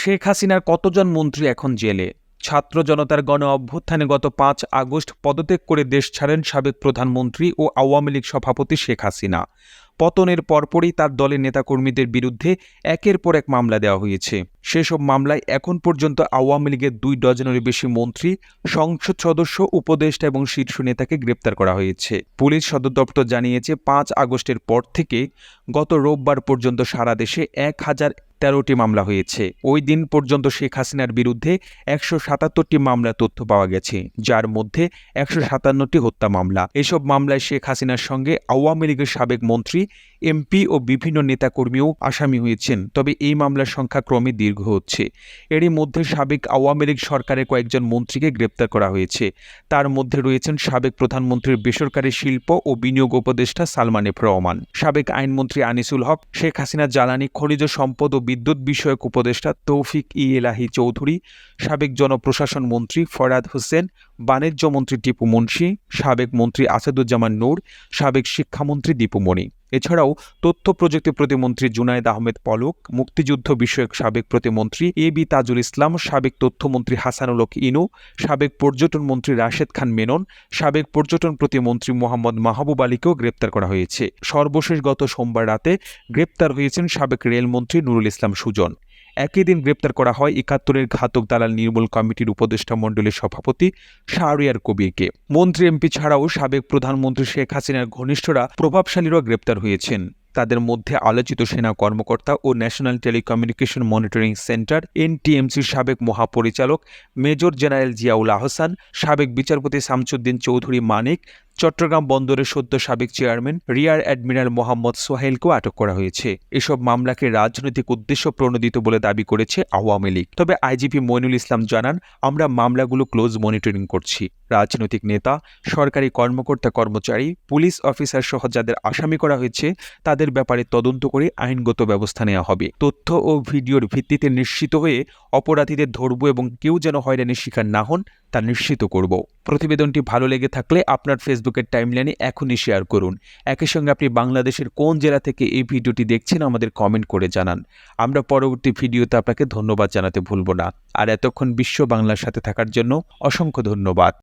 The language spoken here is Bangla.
শেখ হাসিনার কতজন মন্ত্রী এখন জেলে? ছাত্র জনতার গণ অভ্যুত্থানে গত পাঁচ আগস্ট পদত্যাগ করে দেশ ছাড়েন সাবেক প্রধানমন্ত্রী ও আওয়ামী লীগ সভাপতি শেখ হাসিনা। পতনের পরপরই তার দলের নেতাকর্মীদের বিরুদ্ধে একের পর এক মামলা দেওয়া হয়েছে। সেসব মামলায় এখন পর্যন্ত আওয়ামী লীগের দুই ডজনেরও বেশি মন্ত্রী, সংসদ সদস্য, উপদেষ্টা এবং শীর্ষ নেতাকে গ্রেপ্তার করা হয়েছে। পুলিশ সদর দপ্তর জানিয়েছে, পাঁচ আগস্টের পর থেকে গত রোববার পর্যন্ত সারা দেশে এক হাজার তেরোটি মামলা হয়েছে। ওই দিন পর্যন্ত শেখ হাসিনার বিরুদ্ধে একশো সাতাত্তরটি মামলা তথ্য পাওয়া গেছে, যার মধ্যে একশো সাতান্নটি হত্যা মামলা। এসব মামলায় শেখ হাসিনার সঙ্গে আওয়ামী লীগের সাবেক মন্ত্রী, এমপি ও বিভিন্ন নেতাকর্মীও আসামি হয়েছেন। তবে এই মামলার সংখ্যা ক্রমে দীর্ঘ হচ্ছে। এরই মধ্যে সাবেক আওয়ামী লীগ সরকারের কয়েকজন মন্ত্রীকে গ্রেপ্তার করা হয়েছে। তার মধ্যে রয়েছেন সাবেক প্রধানমন্ত্রীর বেসরকারি শিল্প ও বিনিয়োগ উপদেষ্টা সালমান এফ রহমান, সাবেক আইনমন্ত্রী আনিসুল হক, শেখ হাসিনা জ্বালানি, খনিজ সম্পদ ও বিদ্যুৎ বিষয়ক উপদেষ্টা তৌফিক ই এলাহি চৌধুরী, সাবেক জনপ্রশাসন মন্ত্রী ফরাদ হোসেন, বাণিজ্য মন্ত্রী টিপু মুন্সি, সাবেক মন্ত্রী আসাদুজ্জামান নূর, সাবেক শিক্ষামন্ত্রী দীপুমণি এছাড়াও তথ্য প্রযুক্তি প্রতিমন্ত্রী জুনায়েদ আহমেদ পলক, মুক্তিযুদ্ধ বিষয়ক সাবেক প্রতিমন্ত্রী এ বি তাজুল ইসলাম, সাবেক তথ্যমন্ত্রী হাসানুলক ইনু, সাবেক পর্যটন মন্ত্রী রাশেদ খান মেনন, সাবেক পর্যটন প্রতিমন্ত্রী মোহাম্মদ মাহবুব আলীকেও গ্রেপ্তার করা হয়েছে। সর্বশেষ গত সোমবার রাতে গ্রেপ্তার হয়েছেন সাবেক রেলমন্ত্রী নুরুল ইসলাম সুজন। একই দিন গ্রেপ্তার করা হয় একাত্তরের ঘাতক দালাল নির্মূল কমিটির উপদেষ্টা মণ্ডলের সভাপতি শাহরিয়ার কবিরকে। মন্ত্রী এমপি ছাড়াও সাবেক প্রধানমন্ত্রী শেখ হাসিনার ঘনিষ্ঠরা প্রভাবশালীরাও গ্রেপ্তার হয়েছেন। তাদের মধ্যে আলোচিত সেনা কর্মকর্তা ও ন্যাশনাল টেলিকমিউনিকেশন মনিটরিং সেন্টার এনটিএমসির সাবেক মহাপরিচালক মেজর জেনারেল জিয়াউল আহসান, সাবেক বিচারপতি শামসুদ্দিন চৌধুরী মানিক চট্টগ্রাম বন্দরের সদ্য সাবেক চেয়ারম্যান, রিয়ার অ্যাডমিরাল মোহাম্মদ সোহেলকেও আটক করা হয়েছে। এসব মামলাকে রাজনৈতিক উদ্দেশ্য প্রণোদিত বলে দাবি করেছে আওয়ামী লীগ। তবে আইজিপি মইনুল ইসলাম জানান, আমরা মামলাগুলো ক্লোজ মনিটরিং করছি। রাজনৈতিক নেতা, সরকারি কর্মকর্তা কর্মচারী, পুলিশ অফিসার সহ যাদের আসামি করা হয়েছে, তাদের ব্যাপারে তদন্ত করে আইনগত ব্যবস্থা নেওয়া হবে। তথ্য ও ভিডিওর ভিত্তিতে নিশ্চিত হয়ে অপরাধীদের ধরব এবং কেউ যেন হয়রানির শিকার না হন তা নিশ্চিত করব। প্রতিবেদনটি ভালো লেগে থাকলে আপনার ফেসবুকের টাইমলাইনে এখনই শেয়ার করুন। একই সঙ্গে আপনি বাংলাদেশের কোন জেলা থেকে এই ভিডিওটি দেখছেন আমাদের কমেন্ট করে জানান। আমরা পরবর্তী ভিডিওতে আপনাকে ধন্যবাদ জানাতে ভুলব না। আর এতক্ষণ বিশ্ব বাংলার সাথে থাকার জন্য অসংখ্য ধন্যবাদ।